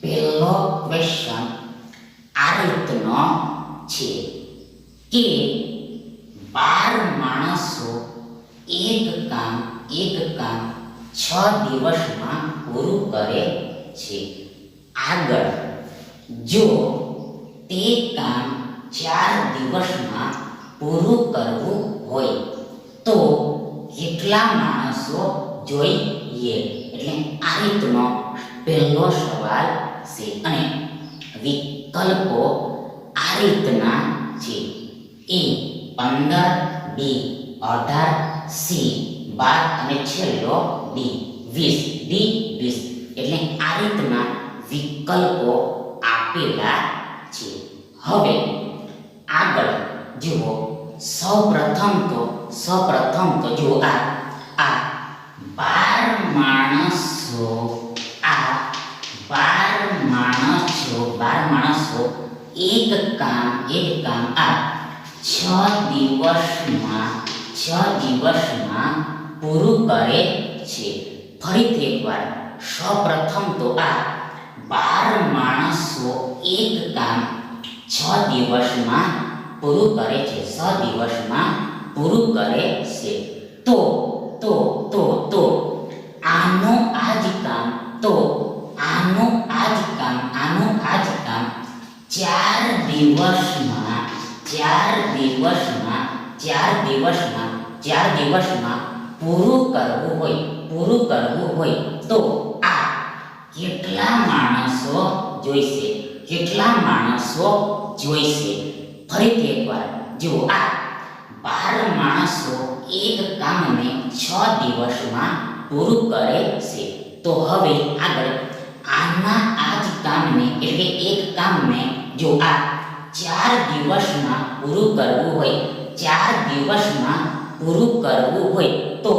પહેલો ક્વેશ્ચન આ રીતનો છે કે બાર માણસો એક કામ એક કામ છ દિવસમાં પૂરું કરે છે આગળ જો તે કામ ચાર દિવસમાં પૂરું કરવું હોય તો કેટલા માણસો જોઈએ એટલે આ રીતનો પહેલો સવાલ છે. અને વિકલ્પો આ રીતના છે. એ પંદર, બી, અઢાર, સી, બાર અને છેલ્લો ડી, વીસ ડી, વીસ. એટલે આ રીતના વિકલ્પો આપેલા છે. હવે આગળ જુઓ. સૌપ્રથમ તો સૌપ્રથમ તો જુઓ આ આ બાર માણસો, આ બાર માણસો, બાર માણસો, એક કામ એક કામ. આ છ દિવસમાં છ દિવસમાં પૂરું કરે છે. ફરીથી એકવાર, સૌપ્રથમ તો આ બાર માણસો, એક કામ છ દિવસમાં પૂરું કરે છે. છ દિવસમાં પૂરું કરે છે. તો તો તો તો, આનું આ જ કામ, તો આનું આ જ કામ, આનું આ જ કામ. ચાર દિવસમાં ચાર દિવસમાં ચાર દિવસમાં ચાર દિવસમાં પૂરું કરવું હોય, પૂરું કરવું હોય તો આ કેટલા માણસો જોઈશે, કેટલા માણસો જોઈશે? ફરીથી એકવાર, જુઓ આ બાર માણસો એક કામને છ દિવસમાં પૂરું કરે છે. તો હવે આગળ આના આ જ કામને એટલે એક કામને જો આ ચાર દિવસમાં પૂરું કરવું હોય, ચાર દિવસમાં પૂરું કરવું હોય, તો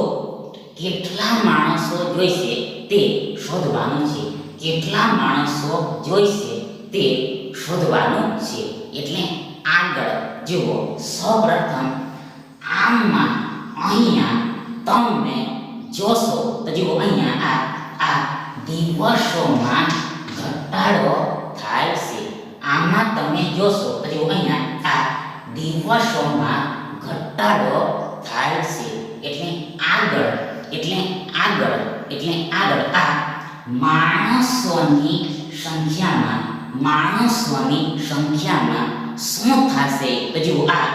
કેટલા માણસો જોઈશે તે શોધવાનું છે. કેટલા માણસો જોઈશે તે શોધવાનું છે. એટલે આગળ જુઓ. સૌપ્રથમ આમાં અહીંયા તમે જોશો, તો જુઓ અહીંયા આ આ દિવસોમાં ઘટાડો થાય છે. આમાં તમે જોશો તો જુઓ અહીંયા આ દિવસોમાં ઘટાડો થાય છે. એટલે આગળ એટલે આગળ એટલે આગળ. આ માણસોની સંખ્યામાં માણસોની સંખ્યામાં શું થશે? તો આ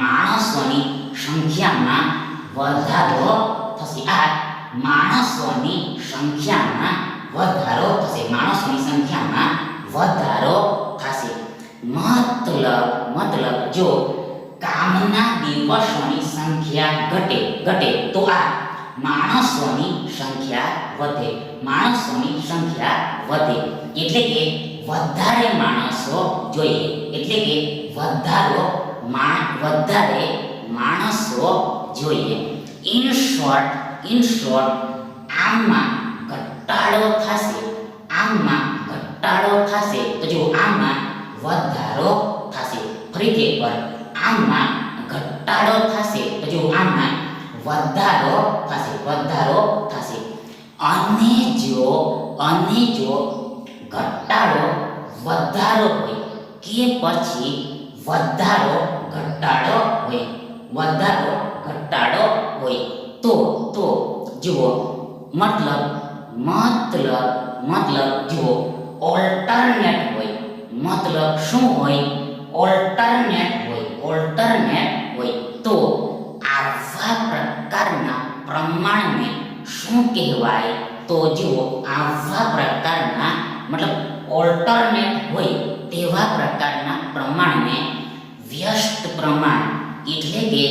માણસોની સંખ્યામાં વધારો થશે. આ માણસોની સંખ્યામાં વધારો થશે. માણસોની સંખ્યામાં વધારો થશે. મતલબ મતલબ જો કામના દિવસોની સંખ્યા ઘટે ઘટે, તો આ માણસોની સંખ્યા વધે, માણસોની સંખ્યા વધે. એટલે કે વધારે માણસો જોઈએ. એટલે કે વધારો વધારે માણસો જોઈએ. ઇન શોર્ટ ઇન શોર્ટ આમાં ઘટાડો થશે, આમાં ઘટાડો થશે. તો જો આમાં વધારો થશે. ફરીથી એકવાર, આમાં ઘટાડો થશે. તો જો આમાં વધારો થશે વધારો થશે. અને જો અને જો ઘટાડો વધારો હોય, કે પછી વધારો ઘટાડો હોય, વધારો ઘટાડો હોય. તો તો જુઓ મતલબ મતલબ મતલબ જુઓ ઓલ્ટરનેટ હોય મતલબ શું હોય ઓલ્ટરનેટ હોય ઓલ્ટરનેટ હોય તો આવા પ્રકારના પ્રમાણને શું કહેવાય તો જુઓ આવા પ્રકારના મતલબ ઓલ્ટરનેટ હોય તેવા પ્રકારના પ્રમાણને વ્યસ્ત પ્રમાણ એટલે કે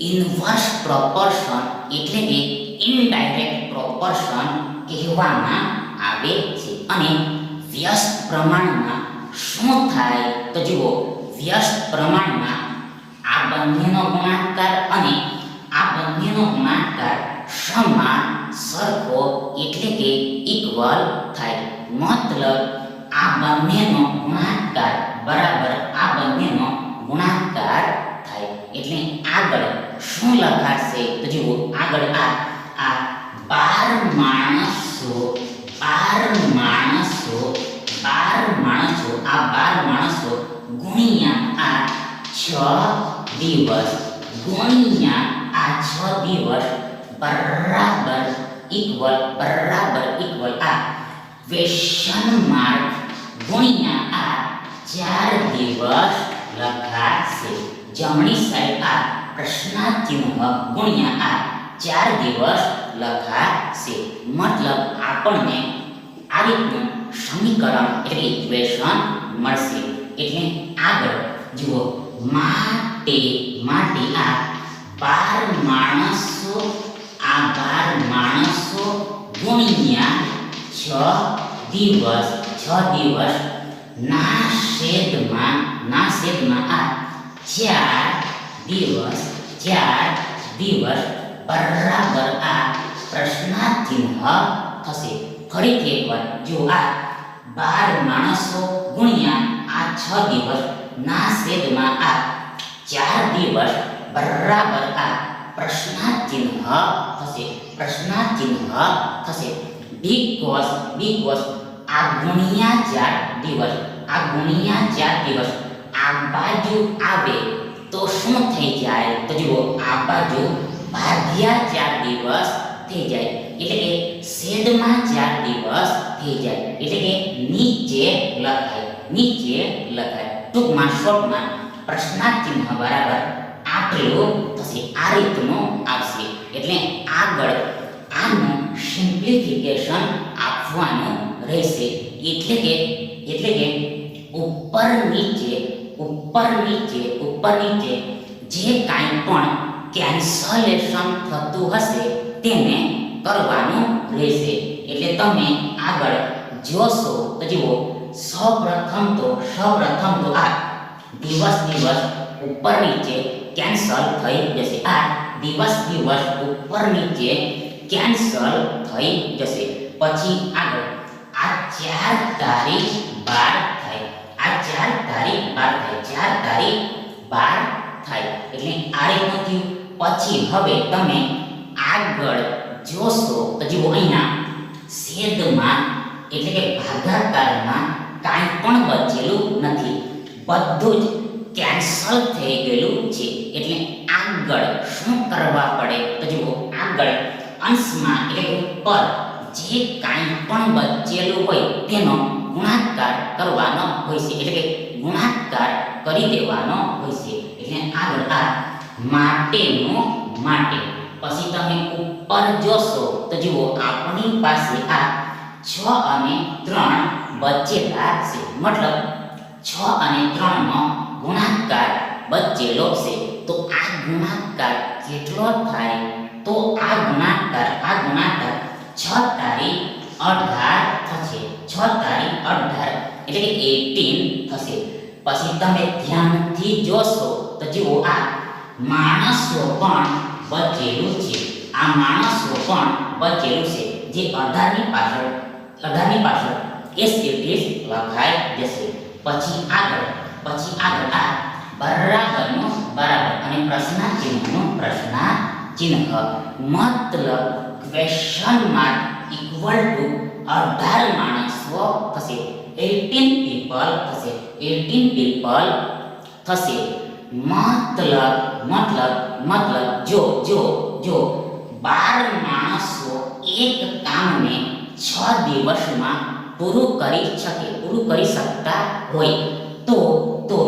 ઇન્વર્સ પ્રોપોર્શન એટલે કે ઇનડાયરેક્ટ પ્રોપોર્શન કહેવામાં આવે છે. અને વ્યસ્ત પ્રમાણમાં શું થાય? તો જુઓ, વ્યસ્ત પ્રમાણમાં આ બંનેનો ગુણાકાર અને આ બંનેનો ગુણાકાર સમાન સરખો એટલે કે ઇક્વલ થાય. મતલબ આ બંનેનો ગુણાકાર, બરાબર, આ બંનેનો ગુણાકાર એટલે આગળ શું લખાશે? તો જુઓ, આગળ આ આ બાર માણસો બાર માણસો બાર માણસો, આ બાર માણસો ગુણ્યા આ છ દિવસ, ગુણ્યા આ છ દિવસ બરાબર ઇક્વલ બરાબર ઇક્વલ આ ક્વેશ્ચન માર્ક ગુણ્યા આ ચાર દિવસ લખાશે. જમણી સાઈડ આ પ્રશ્નાર્થ ચિહ્ન ગુણ્યા આ ચાર દિવસ લખાશે. મતલબ આપણને આ રીતનું સમીકરણ એટલે ઇક્વેશન મળશે. એટલે આગળ જુઓ. માટે માટે આ બાર માણસો, આ બાર માણસો ગુણ્યા છ દિવસ. છ દિવસ ના છેદમાં ના છેદમાં આ ચાર દિવસ ચાર દિવસ બરાબર આ પ્રશ્નાર્થ ચિહ્ન થશે. ફરીથી એકવાર, જો આ બાર માણસો ગુણ્યા આ છ દિવસ, ના છેદમાં આ ચાર દિવસ બરાબર આ પ્રશ્નાર્થ ચિહ્ન થશે. પ્રશ્નાર્થ ચિહ્ન થશે. બીકોઝ બીકોઝ આ ગુણ્યા ચાર દિવસ, આ ગુણ્યા ચાર દિવસ આ બાજુ આવે તો શું થઈ જાય? તો જુઓ, આ બાજુ ભાગ્યા ચાર દિવસ થઈ જાય. એટલે કે છેદમાં ચાર દિવસ થઈ જાય. એટલે કે નીચે લખાય નીચે લખાય. ટૂંકમાં, શોર્ટમાં પ્રશ્નાર્થ ચિહ્ન બરાબર આપેલો થશે. આ રીતનું આવશે. એટલે આગળ આનું સિમ્પ્લિફિકેશન આપવાનું રહેશે. એટલે કે એટલે કે ઉપર નીચે ઉપર નીચે ઉપર નીચે, જે કાંઈ પણ કેન્સલેશન થતું હશે, તેને કરવાનું રહેશે. એટલે તમે આગળ જોશો તો જુઓ, સૌપ્રથમ તો સૌપ્રથમ તો આ દિવસ દિવસ ઉપર નીચે કેન્સલ થઈ જશે. આ દિવસ દિવસ ઉપર નીચે કેન્સલ થઈ જશે. પછી આગળ, આ ચાર તારીખ બાર ચાર તારીખ બાર થાય ચાર તારીખ બાર થાય. એટલે આ રીતનું થયું. પછી હવે તમે આગળ જોશો તો જુઓ અહીંયા છેદમાં, એટલે કે ભાગાકારમાં કાંઈ પણ બચેલું નથી. બધું જ કેન્સલ થઈ ગયેલું છે. એટલે આગળ શું કરવા પડે? તો જુઓ, આગળ અંશમાં, એટલે ઉપર જે કાંઈ પણ બચેલું હોય તેનો ગુણાકાર કરવાનો હોય છે. એટલે કે ગુણાકાર કરી દેવાનો હોય છે. એટલે આગળ આ માટેનો માટે. પછી તમે ઉપર જોશો તો જુઓ આપણી પાસે આ છ અને ત્રણ બચેલા છે. મતલબ છ અને ત્રણનો ગુણાકાર બચેલો છે. તો આ ગુણાકાર કેટલો થાય? તો આ ગુણાકાર આ ગુણાકાર છ તારીખ અઢાર થશે. છ તારીખ અઢાર. એટલે કે એટીન થશે. પછી તમે ધ્યાનથી જોશો તો જુઓ આ માણસો પણ બચેલું છે. આ માણસો પણ બચેલું છે. જે અઢારની પાછળ અઢારની પાછળ એસ ઇટ લખાઈ જશે. પછી આગળ પછી આગળ આ બરાબરનો બરાબર. અને પ્રશ્ન ચિહ્નનું પ્રશ્ન ચિહ્ન મતલબ ક્વેશ્ચન માર્ક ઇક્વલ ટુ અઢાર માણસો થશે એટીન પીપલ થશે એટીન પીપલ થશે મતલબ મતલબ મતલબ જો જો જો બાર માણસો એક કામને છ દિવસમાં પૂરું કરી શકે પૂરું કરી શકતા હોય તો તો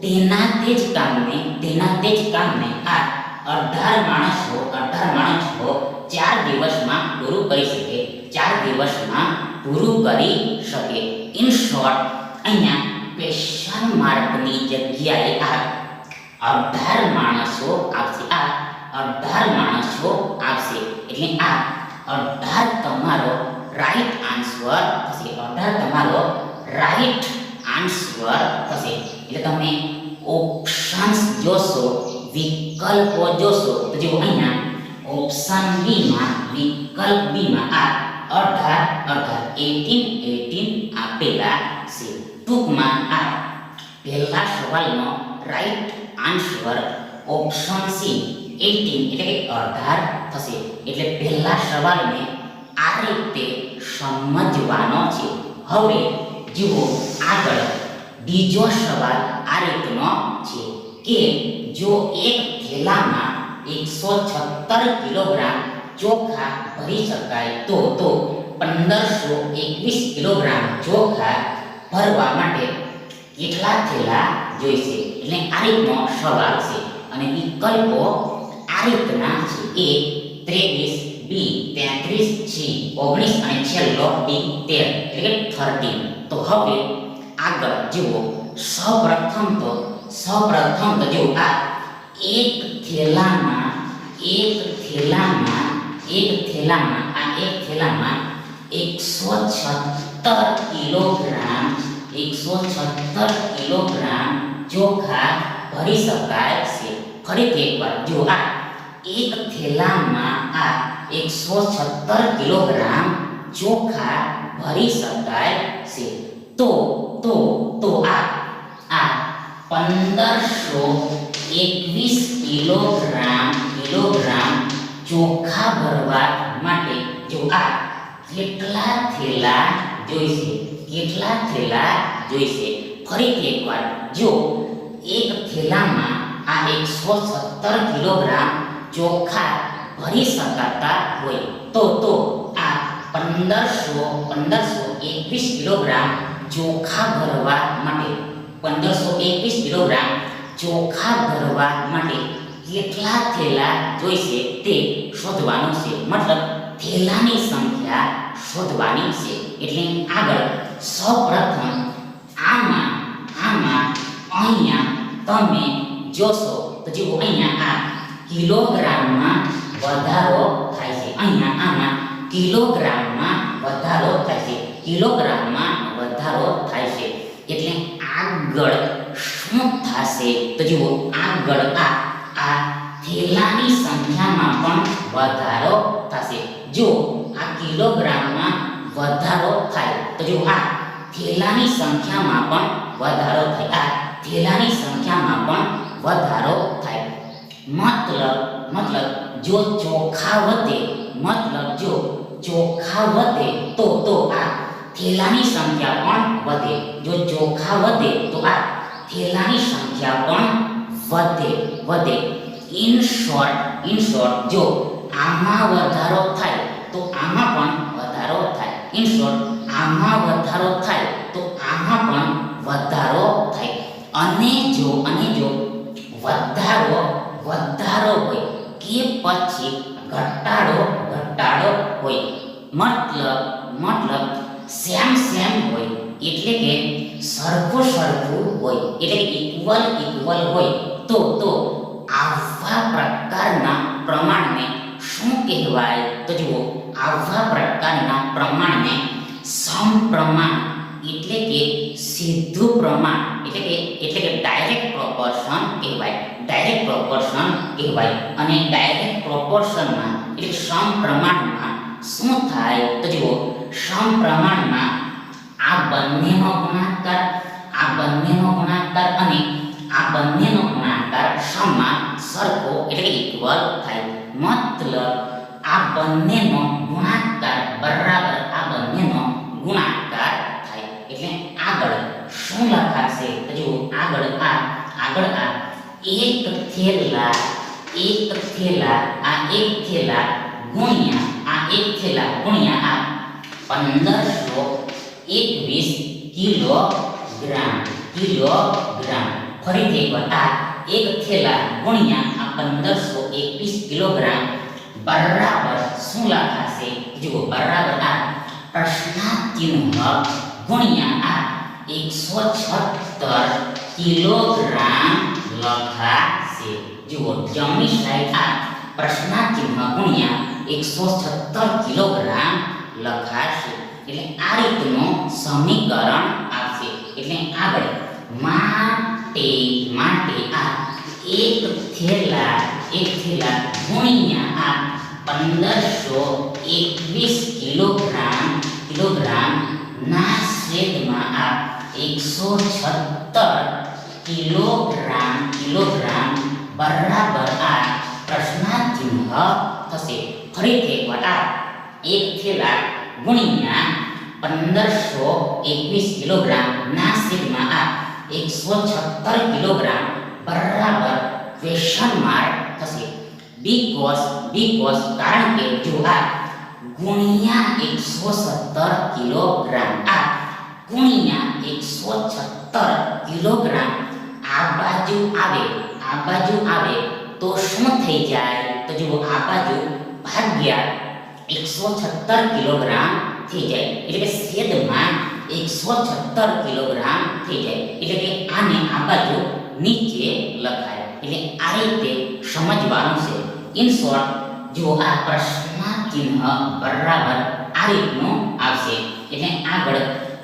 તેના તે જ કામને તેના તે જ કામને આ અઢાર માણસો અઢાર માણસો ચાર દિવસમાં પૂરું કરી શકે ચાર દિવસમાં પૂરું કરી શકે ઇન શોર્ટ અહીંયા ક્વેશ્ચન માર્કની જગ્યાએ આ અઢાર માણસો આવશે આ અઢાર માણસો આવશે એટલે આ અઢાર તમારો રાઈટ આન્સર થશે અઢાર તમારો રાઈટ આન્સર થશે એટલે તમે ઓપ્શન્સ જોશો વિકલ્પો જોશો તો જો અહીંયા ઓપ્શન બી માં વિકલ્પ બી માં આ અઢાર અઢાર એટીન એટીન આપેલા છે ટૂંકમાં આ પહેલા સવાલનો right answer option C eighteen એટલે કે અઢાર થશે એટલે પહેલા સવાલને આ રીતે સમજવાનો છે હવે જુઓ આગળ બીજો સવાલ આ રીતનો છે કે જો એક થેલામાં એકસો છત્તર કિલોગ્રામ ચોખા ભરી શકાય તો તો પંદરસો એકવીસ કિલોગ્રામ ચોખા ભરવા માટે કેટલા થેલા જોઈશે. એટલે આ રીતનો સવાલ છે. અને વિકલ્પો આ રીતના છે. એ ત્રેવીસ બી તેત્રીસ સી ઓગણીસ અને છેલ્લો ડી તેર. એટલે કે થર્ટીન. તો હવે આગળ જુઓ. સૌપ્રથમ તો સૌપ્રથમ તો જુઓ આ એક થેલામાં એક થેલામાં એક થેલામાં આ એક થેલામાં એકસો છત્તર કિલોગ્રામ એકસો છત્તર કિલોગ્રામ ચોખા ભરી શકાય છે ફરીથી એકવાર જો આ એક થેલામાં આ એકસો છત્તર કિલોગ્રામ ચોખા ભરી શકાય છે તો તો તો આ આ પંદરસો એકવીસ કિલોગ્રામ કિલોગ્રામ ચોખા ભરવા માટે જો આ કેટલા થેલા જોઈશે, કેટલા થેલા જોઈશે? ફરીથી એકવાર, જો એક થેલામાં આ એકસો સત્તર કિલોગ્રામ ચોખા ભરી શકાતા હોય, તો તો આ પંદરસો પંદરસો એકવીસ કિલોગ્રામ ચોખા ભરવા માટે, પંદરસો એકવીસ કિલોગ્રામ ચોખા ભરવા માટે કેટલા થેલા જોઈશે તે શોધવાનું છે. મતલબ થેલાની સંખ્યા શોધવાની છે. એટલે આગળ સૌપ્રથમ આમાં આમાં અહીંયા તમે જોશો તો જુઓ અહીંયા આ કિલોગ્રામમાં વધારો થાય છે. અહીંયા આમાં કિલોગ્રામમાં વધારો થાય છે. કિલોગ્રામમાં વધારો થાય છે. એટલે આગળ શું થશે? તો જુઓ આગળ આ આ થેલાની સંખ્યામાં પણ વધારો થશે. જો આ કિલોગ્રામમાં વધારો થાય, તો જો આ થેલાની સંખ્યામાં પણ વધારો થાય, આ થેલાની સંખ્યામાં પણ વધારો થાય. મતલબ મતલબ જો ચોખા વધે, મતલબ જો ચોખા વધે, તો તો આ થેલાની સંખ્યા પણ વધે. જો ચોખા વધે, તો આ થેલાની સંખ્યા પણ વધે વધે. ઇન શોર્ટ ઇન શોર્ટ જો આમાં વધારો થાય, તો આમાં પણ વધારો થાય. ઇન શોર્ટ આમાં વધારો થાય, તો આમાં પણ વધારો થાય. અને જો અને જો વધારો વધારો હોય કે પછી ઘટાડો ઘટાડો હોય. મતલબ મતલબ સેમ સેમ હોય, એટલે કે સરખું સરખું હોય, એટલે ઇક્વલ ઇક્વલ હોય, તો તો આવા પ્રકારના પ્રમાણને શું કહેવાય? તો જુઓ, આવા પ્રકારના પ્રમાણને સમપ્રમાણ એટલે કે સીધું પ્રમાણ, એટલે કે એટલે કે ડાયરેક્ટ પ્રોપોર્શન કહેવાય. ડાયરેક્ટ પ્રોપોર્શન કહેવાય. અને ડાયરેક્ટ પ્રોપોર્શનમાં એટલે સમપ્રમાણમાં શું થાય? તો જુઓ, સમપ્રમાણમાં આ બંનેનો ગુણાકાર, આ બંનેનો ગુણાકાર અને આ બંનેનો ગુણાકાર સમાન સરખો એટલે ઇક્વલ થાય. મતલબ આ બંનેનો ગુણાકાર બરાબર આ બંનેનો ગુણાકાર થાય. એટલે આગળ શું લખાશે? તો જો આગળ આ આગળ આ. એક થેલા એક થેલા, આ એક થેલા ગુણ્યા, આ એક થેલા ગુણ્યા આ પંદરસો એકવીસ કિલોગ્રામ કિલોગ્રામ ફરીથી એકવાર આ એક થેલા ગુણ્યા આ પંદરસો એકવીસ કિલોગ્રામ. બરાબર શું લખાશે? જુઓ, બરાબર આ પ્રશ્નાર્થ ચિહ્ન ગુણ્યા આ એકસો છત્તર કિલોગ્રામ લખાશે. જુઓ, જમણી સાઈડ આ પ્રશ્નાર્થ ચિહ્ન ગુણ્યા એકસો છત્તર કિલોગ્રામ લખાશે. એટલે આ રીતનું સમીકરણ એટલે આગળ માટે માટે આ એક થેલા એક થેલા ગુણ્યા આ પંદરસો એકવીસ કિલોગ્રામ કિલોગ્રામ ના છેદમાં આ એકસો છત્તર કિલોગ્રામ કિલોગ્રામ બરાબર આ પ્રશ્નાર્થ ચિહ્ન થશે. ફરીથી એકવાર આ એક થેલા ગુણ્યા પંદરસો એકવીસ કિલોગ્રામ ના છેદમાં આ એકસો છત્તર કિલોગ્રામ બરાબર ક્વેશ્ચન માર્ક થશે. બીકોઝ બીકોઝ કારણ કે જો આ ગુણ્યા એકસો સત્તર કિલોગ્રામ, આ ગુણ્યા એકસો છત્તર કિલોગ્રામ આ બાજુ આવે, આ બાજુ આવે તો શું થઈ જાય? તો જુઓ, આ બાજુ ભાગ્યા એકસો છત્તર કિલોગ્રામ થઈ જાય. એટલે કે છેદમાં એકસો છત્તર કિલોગ્રામ થઈ જાય. એટલે કે આને આ બાજુ નીચે લખાય. એટલે આ રીતે સમજવાનું છે. ઇન શોર્ટ, જો આ પ્રશ્ન ચિહ્ન બરાબર આ રીતનું આવશે. એટલે આગળ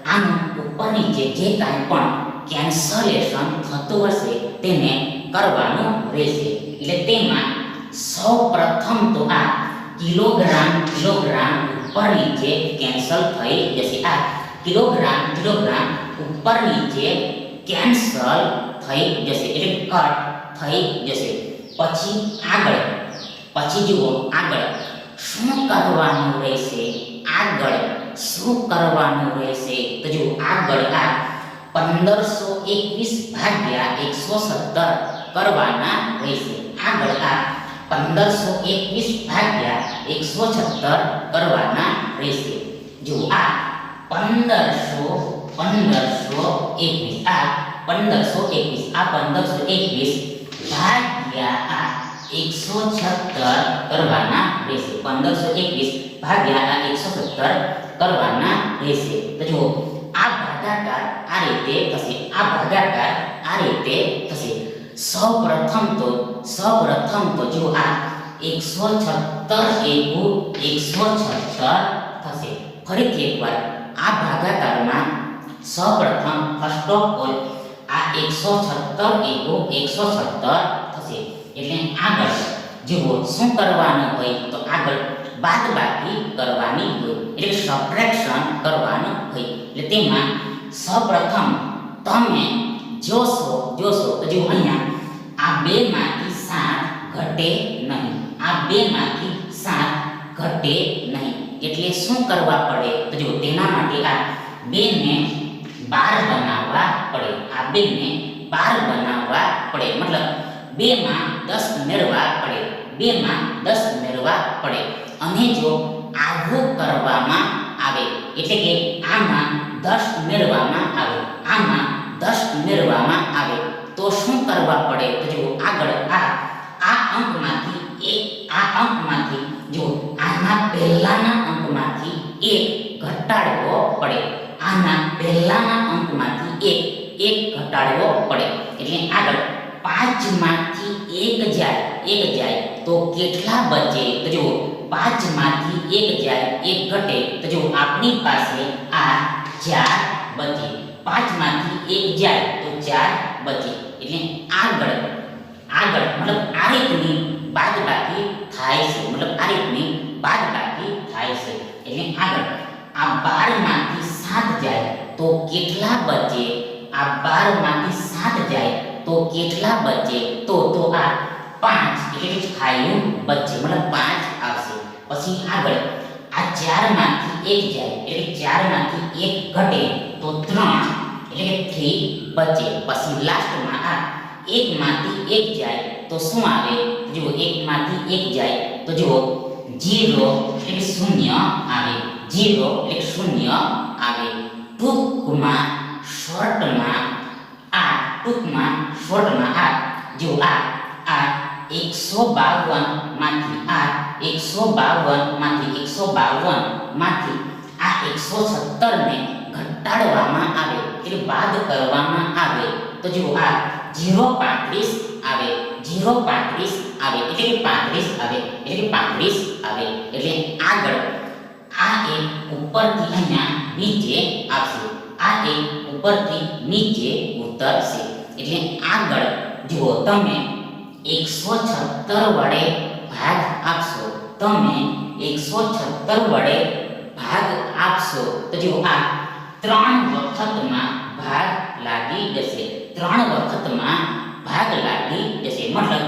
આનું ઉપર નીચે જે કાંઈ પણ કેન્સલેશન થતું હશે તેને કરવાનું રહેશે. એટલે તેમાં સૌ પ્રથમ તો આ કિલોગ્રામ કિલોગ્રામ ઉપર નીચે કેન્સલ થઈ જશે આ કિલોગ્રામ કિલોગ્રામ ઉપર નીચે કેન્સલ થઈ જશે એટલે કટ થઈ જશે પછી આગળ પછી જુઓ આગળ શું કરવાનું રહેશે આગળ શું કરવાનું રહેશે તો જુઓ આગળ આ પંદરસો એકવીસ ભાગ્યા એકસો સત્તર કરવાના રહેશે આગળ આ પંદરસો એકવીસ ભાગ્યા એકસો છત્તર કરવાના રહેશે. જો આ પંદરસો પંદરસો એકવીસ. આ પંદરસો એકવીસ, આ પંદરસો એકવીસ ભાગ્યા આ એકસો છત્તર કરવાના રહેશે. પંદરસો એકવીસ ભાગ્યા આ એકસો સત્તર કરવાના રહેશે. તો આ ભાગાકાર આ રીતે થશે. આ ભાગાકાર આ રીતે થશે. સૌ પ્રથમ તો સૌ પ્રથમ તો જો આ એકસો છત્તર એવું એકસો છત્તર થશે ફરીથી એકવાર આ ભાગાકારમાં સૌ પ્રથમ ફર્સ્ટ ઓફ ઓલ આ એકસો છત્તર એવું એકસો છત્તર થશે એટલે આગળ જુઓ શું કરવાનું હોય તો આગળ બાદબાકી કરવાની હોય એટલે સબટ્રેક્શન કરવાનું હોય એટલે તેમાં સૌપ્રથમ તમે જોશો જોશો તો જો અહીંયા આ બેમાંથી સાત ઘટે નહીં. આ બેમાંથી સાત ઘટે નહીં. એટલે શું કરવા પડે? તો જો તેના માટે આ બેને બાર બનાવવા પડે. આ બેને બાર બનાવવા પડે. મતલબ, બેમાં દસ ઉમેરવા પડે. બેમાં દસ ઉમેરવા પડે. અને જો આવું કરવામાં આવે, એટલે કે આમાં દસ ઉમેરવામાં આવે. આમાં દસ ઉમેરવામાં આવે. તો શું કરવા પડે? તો જો આગળ આ આ અંકમાંથી એક, આ અંકમાંથી જો આના પહેલાના અંકમાંથી એક ઘટાડવો પડે. આના પહેલાના અંકમાંથી એક એક ઘટાડવો પડે. એટલે આગળ પાંચમાંથી એક જાય એક જાય, તો કેટલા બચે? તો જુઓ, પાંચમાંથી એક જાય, એક ઘટે. તો જુઓ, આપણી પાસે આ ચાર બચે. પાંચમાંથી એક જાય, તો ચાર બચે. એટલે આગળ આગળ મતલબ આ રીતની બાદબાકી થાય છે મતલબ આ રીતની બાદબાકી થાય છે એટલે આગળ આ 12 માંથી 7 જાય તો કેટલા બચે આ 12 માંથી 7 જાય તો કેટલા બચે તો તો આ 5 એટલે કે 5 બચે મતલબ 5 આવશે પછી આગળ આ 4 માંથી 1 જાય એટલે 4 માંથી 1 ઘટે તો 3 લેફથી બચે, પછી લાસ્ટમાં આ એકમાંથી એક જાય, તો શું આવે? જો એકમાંથી એક જાય, તો જો જીરો એટલે શૂન્ય આવે. જીરો એટલે શૂન્ય આવે. ટૂંકમાં, શોર્ટમાં, આ ટૂંકમાં, શોર્ટમાં આ, જો આ આ એકસો બાવનમાંથી આ એકસો બાવન બાવનમાંથી એકસો બાવનમાંથી આ એકસો સત્તરને ઘટાડવામાં આવે એટલે બાદ કરવામાં આવે. તો જુઓ આ જીરો પાંત્રીસ આવે, જીરો પાંત્રીસ આવે, એટલે કે પાંત્રીસ આવે, એટલે કે પાંત્રીસ આવે. એટલે આગળ આ એક ઉપરથી અહીંયા નીચે આવશે. આ એક ઉપરથી નીચે ઉતરશે. એટલે આગળ જુઓ તમે એકસો છત્તર વડે ભાગ આપશો. તમે એકસો છત્તર વડે ભાગ આપશો. તો જુઓ આ ત્રણ વખતમાં ભાગ લાગી જશે ત્રણ વખતમાં ભાગ લાગી જશે મતલબ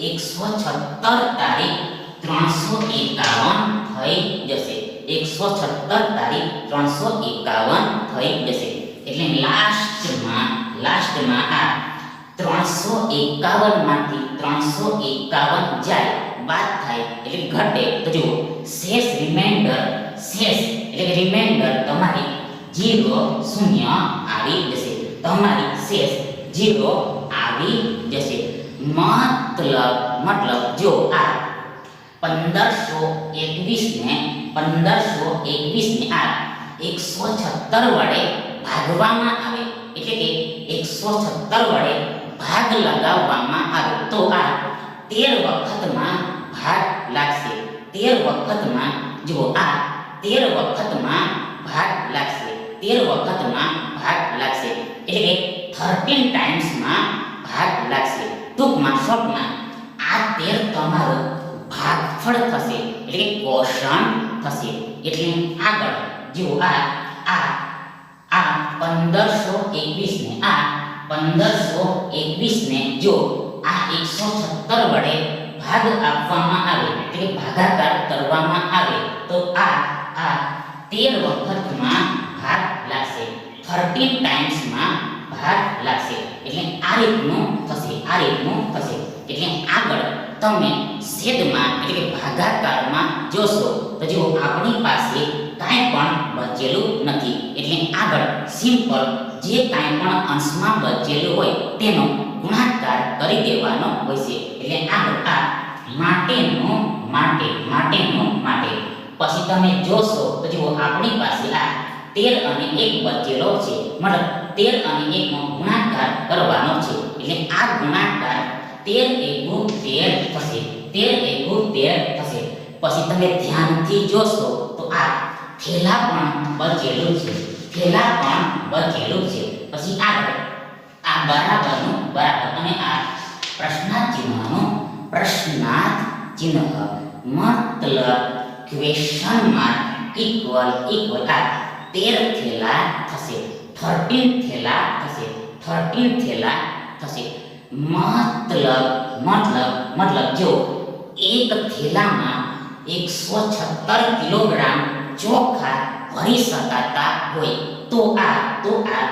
એકસો છત્તર તારીખ ત્રણસો એકાવન થઈ જશે એકસો છત્તર તારીખ ત્રણસો એકાવન થઈ જશે એટલે લાસ્ટમાં લાસ્ટમાં આ ત્રણસો એકાવનમાંથી ત્રણસો એકાવન જાય, બાદ થાય, એટલે ઘટે. તો જુઓ, શેષ રિમાઇન્ડર શેષ, એટલે કે રિમાઇન્ડર તમારી જીરો શૂન્ય આવી જશે તમારી શેષ જીરો આવી જશે મતલબ મતલબ જો આ પંદરસો એકવીસને પંદરસો એકવીસને આ એકસો છત્તર વડે ભાગવામાં આવે એટલે કે એકસો છત્તર વડે ભાગ લગાવવામાં આવે તો આ તેર વખતમાં ભાગ લાગશે તેર વખતમાં જુઓ આ તેર વખતમાં ભાગ લાગશે તેર વખતમાં ભાગ લાગશે એટલે કે થર્ટીન ટાઈમ્સમાં ભાગ લાગશે ટૂંકમાં શોર્ટમાં આ તેર તમારો ભાગફળ થશે એટલે કે કોષણ થશે એટલે આગળ જુઓ આ આ આ પંદરસો એકવીસ ને આ પંદરસો એકવીસ ને જો આ એકસો છત્તર વડે ભાગ આપવામાં આવે એટલે કે ભાગાકાર કરવામાં આવે તો આ આ તેર વખતમાં ભાગ લાગશે. થર્ટીન ટાઈમ્સમાં ભાગ લાગશે. એટલે આ રીતનું થશે, આ રીતનું થશે. એટલે આગળ તમે છેદમાં, એટલે કે ભાગાકારમાં જોશો તો જો આપણી પાસે કાંઈ પણ બચેલું નથી. એટલે આગળ સિમ્પલ જે કાંઈ પણ અંશમાં બચેલું હોય તેનો ગુણાકાર કરી દેવાનો હોય છે. એટલે આગળ આ માટેનું માટે માટેનું માટે. પછી તમે જોશો તો જુઓ આપણી પાસે આ તેર અને એક વચ્ચેનો છે. મતલબ તેર અને એકનો ગુણાકાર કરવાનો છે. એટલે આ ગુણાકાર તેર એકુ તેર થશે. તેર એકુ તેર થશે. પછી તમે ધ્યાનથી જોશો તો આ થેલા પણ બચેલું છે. થેલા પણ બચેલું છે. પછી આગળ આ બરાબરનું બરાબર અને આ પ્રશ્નાર્થ ચિહ્નનું પ્રશ્નાર્થ ચિહ્ન મતલબ ક્વેશ્ચન માર્ક ઇક્વલ ઇક્વલ આ તેર થેલા થશે થર્ટીન થેલા થશે થર્ટીન થેલા થશે મતલબ મતલબ મતલબ જો એક થેલામાં એકસો છત્તર કિલોગ્રામ ચોખા ભરી શકાતા હોય તો આ તો આ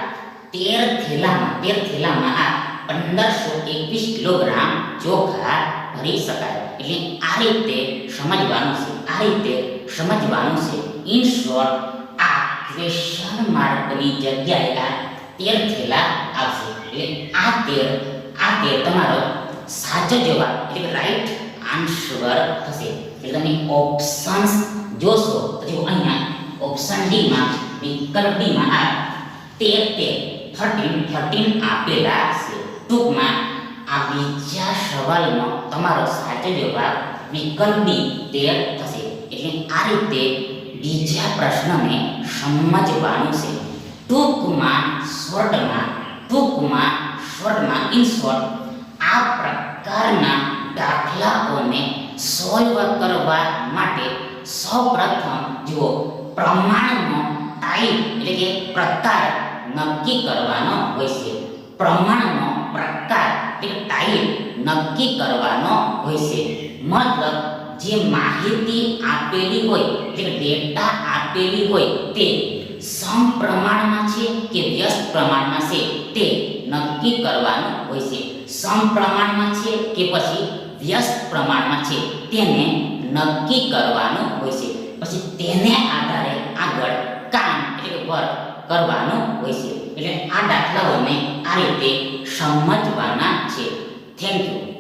તેર થેલામાં તેર થેલામાં આ પંદરસો એકવીસ કિલોગ્રામ ચોખા ભરી શકાય એટલે આ રીતે સમજવાનું છે આ રીતે સમજવાનું છે ઇન શોર્ટ આ માર્ગની જગ્યાએ આ તેર થેલા આવશે. એટલે આ તેર આ તેર તમારો સાચો જવાબ એટલે રાઈટ આન્સર થશે. એટલે તમે ઓપ્શન્સ જોશો તો જો અહીંયા ઓપ્શન ડી માં, વિકલ્પ ડી માં આ તેર તેર થર્ટીન થર્ટીન આપેલા છે. ટૂંકમાં આ બીજા સવાલનો તમારો સાચો જવાબ વિકલ્પ ડી તેર થશે. એટલે આ રીતે બીજા પ્રશ્નને સમજવાનું છે. ટૂંકમાં, શોર્ટમાં ટૂંકમાં, શોર્ટમાં ઇન શોર્ટ આ પ્રકારના દાખલાઓને સોલ્વ કરવા માટે સૌપ્રથમ જુઓ, પ્રમાણનો ટાઈપ એટલે કે પ્રકાર નક્કી કરવાનો હોય છે. પ્રમાણનો પ્રકાર એટલે ટાઈપ નક્કી કરવાનો હોય છે. મતલબ જે માહિતી આપેલી હોય એટલે ડેટા આપેલી હોય તે સમ પ્રમાણમાં છે કે વ્યસ્ત પ્રમાણમાં છે તે નક્કી કરવાનું હોય છે. સમ પ્રમાણમાં છે કે પછી વ્યસ્ત પ્રમાણમાં છે તેને નક્કી કરવાનું હોય છે. પછી તેને આધારે આગળ કામ એટલે વર્ક કરવાનું હોય છે. એટલે આ દાખલાઓને આ રીતે સમજવાના છે. Thank you